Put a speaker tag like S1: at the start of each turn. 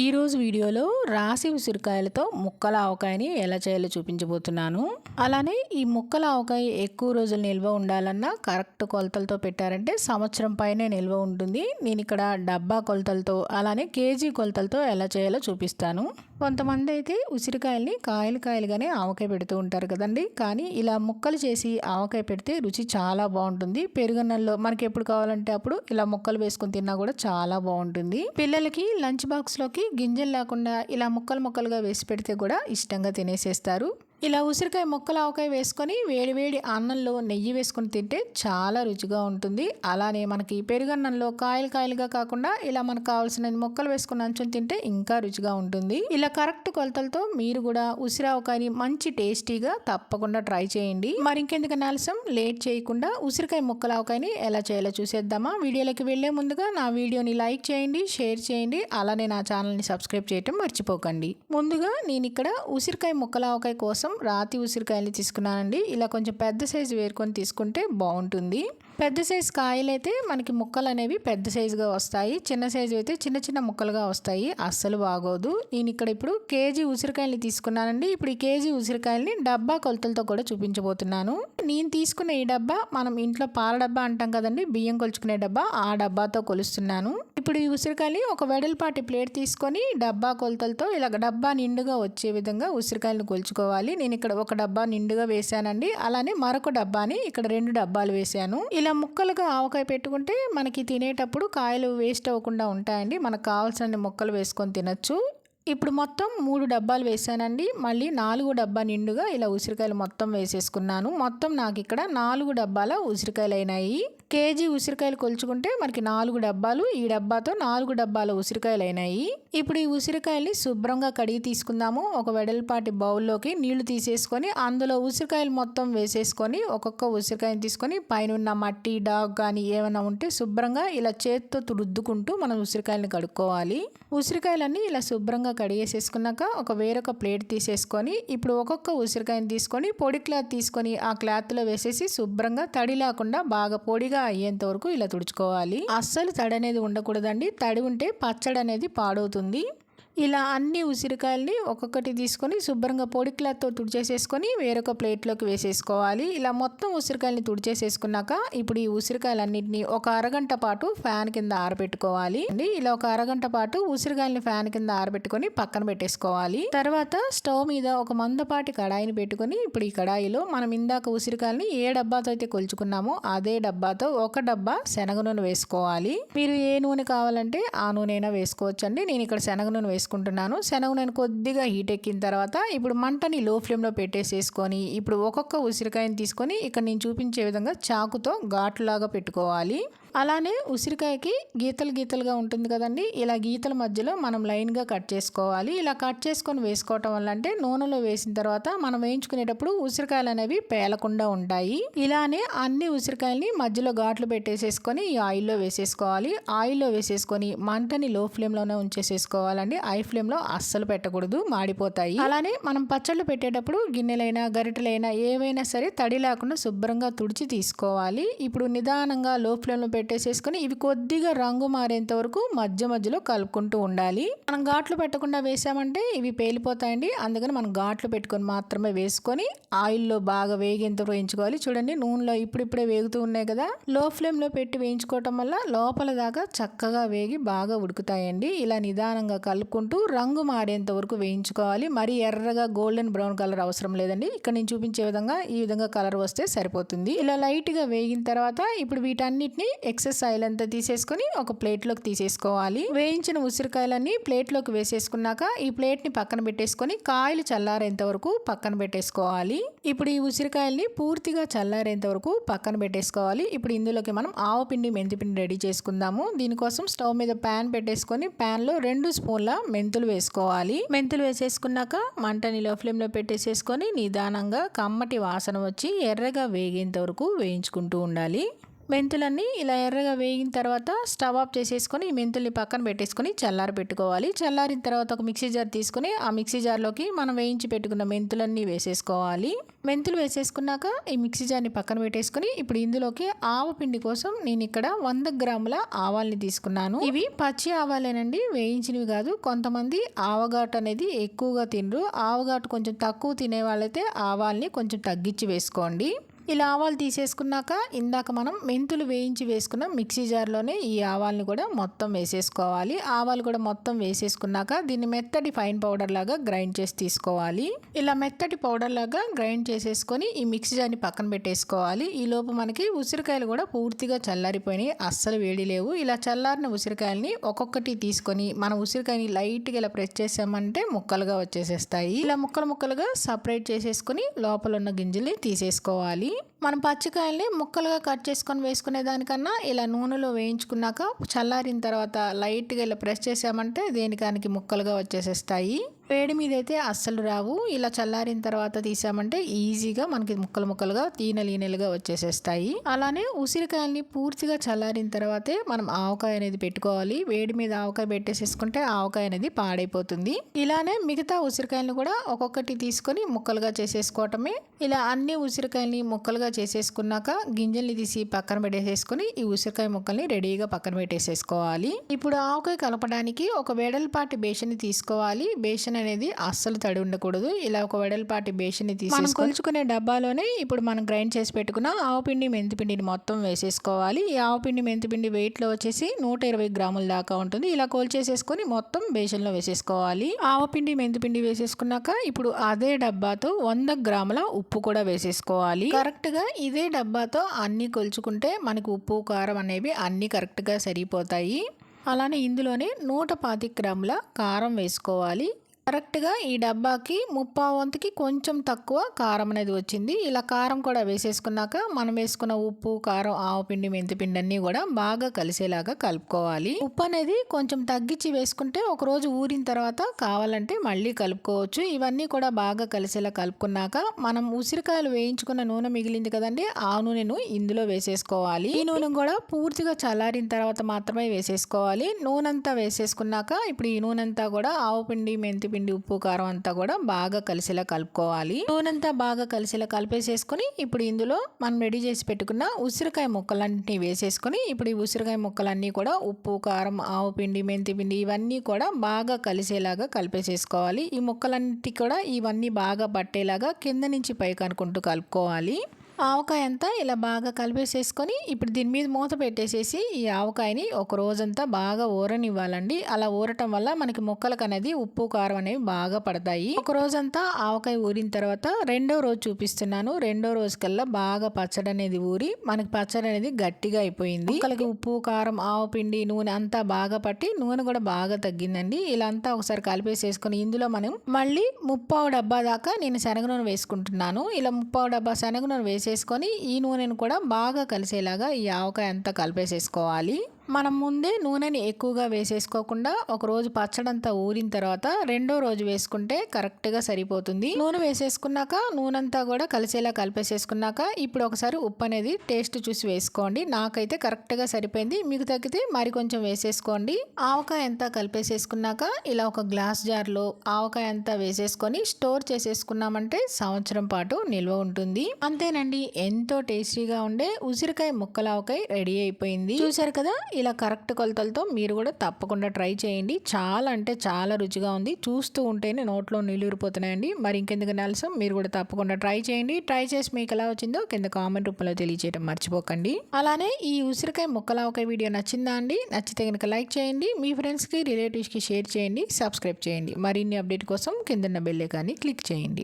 S1: ఈరోజు వీడియోలో రాసి ఉసిరికాయలతో ముక్కల ఆవకాయని ఎలా చేయాలో చూపించబోతున్నాను. అలానే ఈ ముక్కల ఆవకాయ ఎక్కువ రోజులు నిల్వ ఉండాలన్నా కరెక్ట్ కొలతలతో పెట్టారంటే సంవత్సరం పైనే నిల్వ ఉంటుంది. నేను ఇక్కడ డబ్బా కొలతలతో అలానే కేజీ కొలతలతో ఎలా చేయాలో చూపిస్తాను. కొంతమంది అయితే ఉసిరికాయల్ని కాయలు కాయలుగానే ఆవకాయ పెడుతూ ఉంటారు కదండి. కానీ ఇలా ముక్కలు చేసి ఆవకాయ పెడితే రుచి చాలా బాగుంటుంది. పెరుగన్నంలో మనకి ఎప్పుడు కావాలంటే అప్పుడు ఇలా ముక్కలు వేసుకొని తిన్నా కూడా చాలా బాగుంటుంది. పిల్లలకి లంచ్ బాక్స్లోకి గింజలు లేకుండా ఇలా ముక్కలు ముక్కలుగా వేసి పెడితే కూడా ఇష్టంగా తినేసేస్తారు. ఇలా ఉసిరికాయ ముక్కలు ఆవకాయ వేసుకొని వేడి వేడి అన్నంలో నెయ్యి వేసుకొని తింటే చాలా రుచిగా ఉంటుంది. అలానే మనకి పెరుగన్నంలో కాయలు కాయలుగా కాకుండా ఇలా మనకు కావాల్సిన ముక్కలు వేసుకుని అంచుని తింటే ఇంకా రుచిగా ఉంటుంది. ఇలా కరెక్ట్ కొలతలతో మీరు కూడా ఉసిరి ఆవకాయని మంచి టేస్టీగా తప్పకుండా ట్రై చేయండి. మరి ఇంకెందుకన్నా ఆలస్యం? లేట్ చేయకుండా ఉసిరికాయ ముక్కల ఆవకాయని ఎలా చేయాలో చూసేద్దామా? వీడియోలోకి వెళ్ళే ముందుగా నా వీడియోని లైక్ చేయండి షేర్ చేయండి అలానే నా ఛానల్ని సబ్స్క్రైబ్ చేయటం మర్చిపోకండి. ముందుగా నేను ఇక్కడ ఉసిరికాయ ముక్కల ఆవకాయ కోసం రాతి ఉసిరికాయలు తీసుకున్నానండి. ఇలా కొంచెం పెద్ద సైజు వేరుకొని తీసుకుంటే బాగుంటుంది. పెద్ద సైజు కాయలైతే మనకి ముక్కలు అనేవి పెద్ద సైజుగా వస్తాయి. చిన్న సైజు అయితే చిన్న చిన్న ముక్కలుగా వస్తాయి. అస్సలు బాగోదు. నేను ఇక్కడ ఇప్పుడు కేజీ ఉసిరికాయలు తీసుకున్నానండి. ఇప్పుడు ఈ కేజీ ఉసిరికాయలని డబ్బా కొలతలతో కూడా చూపించబోతున్నాను. నేను తీసుకున్న ఈ డబ్బా మనం ఇంట్లో పాల డబ్బా అంటాం కదండి బియ్యం కొలుచుకునే డబ్బా ఆ డబ్బాతో కొలుస్తున్నాను. ఇప్పుడు ఈ ఉసిరికాయలు ఒక వెడల్పాటి ప్లేట్ తీసుకొని డబ్బా కొలతలతో ఇలా డబ్బా నిండుగా వచ్చే విధంగా ఉసిరికాయలను కొలుచుకోవాలి. నేను ఇక్కడ ఒక డబ్బా నిండుగా వేసానండి అలానే మరొక డబ్బాని ఇక్కడ రెండు డబ్బాలు వేశాను. ఇలా ముక్కలుగా ఆవకాయ పెట్టుకుంటే మనకి తినేటప్పుడు కాయలు వేస్ట్ అవ్వకుండా ఉంటాయండి. మనకు కావాల్సిన ముక్కలు వేసుకొని తినచ్చు. ఇప్పుడు మొత్తం మూడు డబ్బాలు వేసానండి. మళ్ళీ నాలుగు డబ్బా నిండుగా ఇలా ఉసిరికాయలు మొత్తం వేసేసుకున్నాను. మొత్తం నాకు ఇక్కడ నాలుగు డబ్బాల ఉసిరికాయలు అయినాయి. కేజీ ఉసిరికాయలు కొలుచుకుంటే మనకి నాలుగు డబ్బాలు. ఈ డబ్బాతో నాలుగు డబ్బాల ఉసిరికాయలు అయినాయి ఇప్పుడు ఈ ఉసిరికాయల్ని శుభ్రంగా కడిగి తీసుకుందాము. ఒక వెడల్పాటి బౌల్లోకి నీళ్ళు తీసేసుకొని అందులో ఉసిరికాయలు మొత్తం వేసేసుకొని ఒక్కొక్క ఉసిరికాయని తీసుకొని పైన మట్టి డాగ్ కానీ ఏమైనా ఉంటే శుభ్రంగా ఇలా చేత్తో రుద్దుకుంటూ మనం ఉసిరికాయలని కడుక్కోవాలి. ఉసిరికాయలన్నీ ఇలా శుభ్రంగా కడిగేసేసుకున్నాక ఒక వేరొక ప్లేట్ తీసేసుకొని ఇప్పుడు ఒక్కొక్క ఉసిరికాయని తీసుకొని పొడి క్లాత్ తీసుకొని ఆ క్లాత్లో వేసేసి శుభ్రంగా తడి లేకుండా బాగా పొడిగా అయ్యేంత వరకు ఇలా తుడుచుకోవాలి. అస్సలు తడి అనేది ఉండకూడదండి. తడి ఉంటే పచ్చడి అనేది పాడవుతుంది. ఇలా అన్ని ఉసిరికాయల్ని ఒక్కొక్కటి తీసుకొని శుభ్రంగా పొడి క్లాత్తో తుడిచేసేసుకొని వేరొక ప్లేట్లోకి వేసేసుకోవాలి. ఇలా మొత్తం ఉసిరికాయల్ని తుడిచేసేసుకున్నాక ఇప్పుడు ఈ ఉసిరికాయలన్నింటినీ ఒక అరగంట పాటు ఫ్యాన్ కింద ఆరబెట్టుకోవాలి. అండి ఇలా ఒక అరగంట పాటు ఉసిరికాయలని ఫ్యాన్ కింద ఆరబెట్టుకొని పక్కన పెట్టేసుకోవాలి. తర్వాత స్టవ్ మీద ఒక మందపాటి కడాయిని పెట్టుకొని ఇప్పుడు ఈ కడాయిలో మనం ఇందాక ఉసిరికాయలని ఏ డబ్బాతో అయితే కొలుచుకున్నామో అదే డబ్బాతో ఒక డబ్బా శనగ నూనె వేసుకోవాలి. మీరు ఏ నూనె కావాలంటే ఆ నూనె అయినా వేసుకోవచ్చండి. నేను ఇక్కడ శనగ నూనె వేసుకుంటున్నాను. శనగ నేను కొద్దిగా హీట్ ఎక్కిన తర్వాత ఇప్పుడు మంటని లో ఫ్లేమ్లో పెట్టేసేసుకొని ఇప్పుడు ఒక్కొక్క ఉసిరికాయని తీసుకొని ఇక్కడ నేను చూపించే విధంగా చాకుతో ఘాట్లాగా పెట్టుకోవాలి. అలానే ఉసిరికాయకి గీతలు గీతలుగా ఉంటుంది కదండి. ఇలా గీతల మధ్యలో మనం లైన్గా కట్ చేసుకోవాలి. ఇలా కట్ చేసుకొని వేసుకోవటం వల్ల అంటే నూనెలో వేసిన తర్వాత మనం వేయించుకునేటప్పుడు ఉసిరికాయలు అనేవి పేలకుండా ఉంటాయి. ఇలానే అన్ని ఉసిరికాయల్ని మధ్యలో ఘాట్లు పెట్టేసేసుకొని ఈ ఆయిల్లో వేసేసుకోవాలి. ఆయిల్లో వేసేసుకొని మంటని లో ఫ్లేమ్లోనే ఉంచేసేసుకోవాలండి. ఐ ఫ్లేమ్లో అస్సలు పెట్టకూడదు. మాడిపోతాయి. అలానే మనం పచ్చళ్ళు పెట్టేటప్పుడు గిన్నెలైనా గరిటెలైనా ఏవైనా సరే తడి లేకుండా శుభ్రంగా తుడిచి తీసుకోవాలి. ఇప్పుడు నిదానంగా లో ఫ్లేమ్లో పెట్టేసేసుకొని ఇవి కొద్దిగా రంగు మారేంత వరకు మధ్య మధ్యలో కలుపుకుంటూ ఉండాలి. మనం ఘాట్లు పెట్టకుండా వేసామంటే ఇవి పేలిపోతాయండి. అందుకని మనం ఘాట్లు పెట్టుకొని మాత్రమే వేసుకొని ఆయిల్లో బాగా వేగేంత వేయించుకోవాలి. చూడండి నూనెలో ఇప్పుడిప్పుడే వేగుతూ ఉన్నాయి కదా. లో ఫ్లేమ్లో పెట్టి వేయించుకోవటం వల్ల లోపల దాకా చక్కగా వేగి బాగా ఉడుకుతాయండి. ఇలా నిదానంగా కలుపుకుంటూ రంగు మారేంత వరకు వేయించుకోవాలి. మరి ఎర్రగా గోల్డెన్ బ్రౌన్ కలర్ అవసరం లేదండి. ఇక్కడ నేను చూపించే విధంగా ఈ విధంగా కలర్ వస్తే సరిపోతుంది. ఇలా లైట్గా వేగిన తర్వాత ఇప్పుడు వీటన్నిటిని ఎక్సెస్ ఆయిల్ అంతా తీసేసుకొని ఒక ప్లేట్లోకి తీసేసుకోవాలి. వేయించిన ఉసిరికాయలన్నీ ప్లేట్లోకి వేసేసుకున్నాక ఈ ప్లేట్ని పక్కన పెట్టేసుకొని కాయలు చల్లారేంత వరకు పక్కన పెట్టేసుకోవాలి. ఇప్పుడు ఈ ఉసిరికాయల్ని పూర్తిగా చల్లారేంత వరకు పక్కన పెట్టేసుకోవాలి. ఇప్పుడు ఇందులోకి మనం ఆవపిండి మెంతిపిండి రెడీ చేసుకుందాము. దీనికోసం స్టవ్ మీద ప్యాన్ పెట్టేసుకొని ప్యాన్లో రెండు స్పూన్ల మెంతులు వేసుకోవాలి. మెంతులు వేసేసుకున్నాక మంటని లో ఫ్లేమ్లో పెట్టేసేసుకొని నిదానంగా కమ్మటి వాసన వచ్చి ఎర్రగా వేగేంత వరకు వేయించుకుంటూ ఉండాలి. మెంతులన్నీ ఇలా ఎర్రగా వేగిన తర్వాత స్టవ్ ఆఫ్ చేసేసుకొని ఈ మెంతుల్ని పక్కన పెట్టేసుకొని చల్లారి పెట్టుకోవాలి. చల్లారిన తర్వాత ఒక మిక్సీ జార్ తీసుకొని ఆ మిక్సీ జార్లోకి మనం వేయించి పెట్టుకున్న మెంతులన్నీ వేసేసుకోవాలి. మెంతులు వేసేసుకున్నాక ఈ మిక్సీ జార్ని పక్కన పెట్టేసుకొని ఇప్పుడు ఇందులోకి ఆవపిండి కోసం నేను ఇక్కడ వంద గ్రాముల ఆవాల్ని తీసుకున్నాను. ఇవి పచ్చి ఆవాలేనండి వేయించినవి కాదు. కొంతమంది ఆవగాటు అనేది ఎక్కువగా తినరు. ఆవగాటు కొంచెం తక్కువ తినే వాళ్ళైతే ఆవాల్ని కొంచెం తగ్గించి వేసుకోండి. ఇలా ఆవాలు తీసేసుకున్నాక ఇందాక మనం మెంతులు వేయించి వేసుకున్న మిక్సీ జార్లోనే ఈ ఆవాల్ని కూడా మొత్తం వేసేసుకోవాలి. ఆవాలు కూడా మొత్తం వేసేసుకున్నాక దీన్ని మెత్తటి ఫైన్ పౌడర్ లాగా గ్రైండ్ చేసి తీసుకోవాలి. ఇలా మెత్తటి పౌడర్ లాగా గ్రైండ్ చేసేసుకొని ఈ మిక్సీ జార్ని పక్కన పెట్టేసుకోవాలి. ఈ లోపు మనకి ఉసిరికాయలు కూడా పూర్తిగా చల్లారిపోయినాయి. అస్సలు వేడి లేవు. ఇలా చల్లారిన ఉసిరికాయల్ని ఒక్కొక్కటి తీసుకొని మన ఉసిరికాయని లైట్గా ఇలా ప్రెస్ చేసామంటే ముక్కలుగా వచ్చేసేస్తాయి. ఇలా ముక్కలు ముక్కలుగా సపరేట్ చేసేసుకొని లోపల ఉన్న గింజల్ని తీసేసుకోవాలి. మనం పచ్చికాయల్ని ముక్కలుగా కట్ చేసుకొని వేసుకునే దానికన్నా ఇలా నూనెలో వేయించుకున్నాక చల్లారిన తర్వాత లైట్గా ఇలా ప్రెస్ చేసామంటే దేనికానికి ముక్కలుగా వచ్చేసేస్తాయి. వేడి మీద అయితే అస్సలు రావు. ఇలా చల్లారిన తర్వాత తీసామంటే ఈజీగా మనకి ముక్కలు ముక్కలుగా తీనలీనలుగా వచ్చేసేస్తాయి. అలానే ఉసిరికాయల్ని పూర్తిగా చల్లారిన తర్వాతే మనం ఆవకాయ అనేది పెట్టుకోవాలి. వేడి మీద ఆవకాయ పెట్టేసేసుకుంటే ఆవకాయ అనేది పాడైపోతుంది. ఇలానే మిగతా ఉసిరికాయలను కూడా ఒక్కొక్కటి తీసుకొని ముక్కలుగా చేసేసుకోవటమే. ఇలా అన్ని ఉసిరికాయల్ని ముక్కలుగా చేసేసుకున్నాక గింజల్ని తీసి పక్కన పెట్టేసేసుకొని ఈ ఉసిరికాయ ముక్కల్ని రెడీగా పక్కన పెట్టేసేసుకోవాలి. ఇప్పుడు ఆవకాయ కలపడానికి ఒక వేడలపాటి బేషన్ని తీసుకోవాలి. బేషన్ అనేది అస్సలు తడి ఉండకూడదు. ఇలా ఒక వెడల్పాటి బేషన్ని తీసి మనం కొలుచుకునే డబ్బాలోనే ఇప్పుడు మనం గ్రైండ్ చేసి పెట్టుకున్న ఆవుపిండి మెంతిపిండిని మొత్తం వేసేసుకోవాలి. ఈ ఆవుపిండి మెంతిపిండి వెయిట్లో వచ్చేసి నూట ఇరవై గ్రాముల దాకా ఉంటుంది. ఇలా కోల్చేసేసుకొని మొత్తం బేషన్లో వేసేసుకోవాలి. ఆవపిండి మెంతిపిండి వేసేసుకున్నాక ఇప్పుడు అదే డబ్బాతో వంద గ్రాముల ఉప్పు కూడా వేసేసుకోవాలి. కరెక్ట్గా ఇదే డబ్బాతో అన్నీ కొలుచుకుంటే మనకు ఉప్పు కారం అనేవి అన్నీ కరెక్ట్గా సరిపోతాయి. అలానే ఇందులోనే నూట పాతి గ్రాముల కారం వేసుకోవాలి. కరెక్ట్గా ఈ డబ్బాకి ముప్పా వంతుకి కొంచెం తక్కువ కారం అనేది వచ్చింది. ఇలా కారం కూడా వేసేసుకున్నాక మనం వేసుకున్న ఉప్పు కారం ఆవపిండి మెంతిపిండి అన్నీ కూడా బాగా కలిసేలాగా కలుపుకోవాలి. ఉప్పు అనేది కొంచెం తగ్గించి వేసుకుంటే ఒక రోజు ఊరిన తర్వాత కావాలంటే మళ్ళీ కలుపుకోవచ్చు. ఇవన్నీ కూడా బాగా కలిసేలా కలుపుకున్నాక మనం ఉసిరికాయలు వేయించుకున్న నూనె మిగిలింది కదండి ఆ నూనెను ఇందులో వేసేసుకోవాలి. ఈ నూనె కూడా పూర్తిగా చల్లారిన తర్వాత మాత్రమే వేసేసుకోవాలి. నూనె అంతా వేసేసుకున్నాక ఇప్పుడు ఈ నూనె అంతా కూడా ఆవుపిండి మెంతి పిండి ఉప్పు కారం అంతా కూడా బాగా కలిసేలా కలుపుకోవాలి. నూనెంతా బాగా కలిసేలా కలిపేసేసుకొని ఇప్పుడు ఇందులో మనం రెడీ చేసి పెట్టుకున్న ఉసిరికాయ ముక్కలన్నీ వేసేసుకొని ఇప్పుడు ఈ ఉసిరికాయ ముక్కలన్నీ కూడా ఉప్పు కారం ఆవు పిండి మెంతి పిండి ఇవన్నీ కూడా బాగా కలిసేలాగా కలిపేసేసుకోవాలి. ఈ ముక్కలన్నిటి కూడా ఇవన్నీ బాగా పట్టేలాగా కింద నుంచి పైకి అనుకుంటూ కలుపుకోవాలి. ఆవకాయ అంతా ఇలా బాగా కలిపేసేసుకొని ఇప్పుడు దీని మీద మూత పెట్టేసేసి ఈ ఆవకాయని ఒక రోజంతా బాగా ఊరనివ్వాలండి. అలా ఊరటం వల్ల మనకి ముక్కలకు అనేది ఉప్పు కారం అనేవి బాగా పడతాయి. ఒక రోజంతా ఆవకాయ ఊరిన తర్వాత రెండో రోజు చూపిస్తున్నాను. రెండో రోజు కల్లా బాగా పచ్చడి అనేది ఊరి మనకి పచ్చడి అనేది గట్టిగా అయిపోయింది. ముక్కలకి ఉప్పు కారం ఆవు పిండి నూనె అంతా బాగా పట్టి నూనె కూడా బాగా తగ్గిందండి. ఇలా అంతా ఒకసారి కలిపేసేసుకొని ఇందులో మనం మళ్ళీ ముప్పావు డబ్బా దాకా నేను శనగ నూనె వేసుకుంటున్నాను. ఇలా ముప్పావు డబ్బా శనగ నూనె వేసేసుకొని ఈ నూనెను కూడా బాగా కలిసేలాగా ఈ ఆవకాయ అంతా కలిపేసేసుకోవాలి. మనం ముందే నూనెని ఎక్కువగా వేసేసుకోకుండా ఒక రోజు పచ్చడంతా ఊరిన తర్వాత రెండో రోజు వేసుకుంటే కరెక్ట్గా సరిపోతుంది. నూనె వేసేసుకున్నాక నూనెంతా కూడా కలిసేలా కలిపేసేసుకున్నాక ఇప్పుడు ఒకసారి ఉప్పు అనేది టేస్ట్ చూసి వేసుకోండి. నాకైతే కరెక్ట్గా సరిపోయింది. మీకు తగ్గితే మరి కొంచెం వేసేసుకోండి. ఆవకాయ అంతా కలిపేసేసుకున్నాక ఇలా ఒక గ్లాస్ జార్లో ఆవకాయ అంతా వేసేసుకొని స్టోర్ చేసేసుకున్నామంటే సంవత్సరం పాటు నిల్వ ఉంటుంది. అంతేనండి. ఎంతో టేస్టీగా ఉండే ఉసిరికాయ ముక్కలావకాయ రెడీ అయిపోయింది. చూసారు కదా? ఇలా కరెక్ట్ కొలతలతో మీరు కూడా తప్పకుండా ట్రై చేయండి. చాలా అంటే చాలా రుచిగా ఉంది. చూస్తూ ఉంటేనే నోట్లో నీళ్ళూరిపోతున్నాయండి మరి ఇంకెందుకు ఆలస్యం మీరు కూడా తప్పకుండా ట్రై చేయండి. ట్రై చేసి మీకు ఎలా వచ్చిందో కింద కామెంట్ రూపంలో తెలియజేయడం మర్చిపోకండి. అలానే ఈ ఉసిరికాయ ముక్కలావకాయ వీడియో నచ్చిందా అండి? నచ్చితే కనుక లైక్ చేయండి. మీ ఫ్రెండ్స్కి రిలేటివ్స్కి షేర్ చేయండి. సబ్స్క్రైబ్ చేయండి. మరిన్ని అప్డేట్ కోసం కిందన్న బెల్లే కానీ క్లిక్ చేయండి.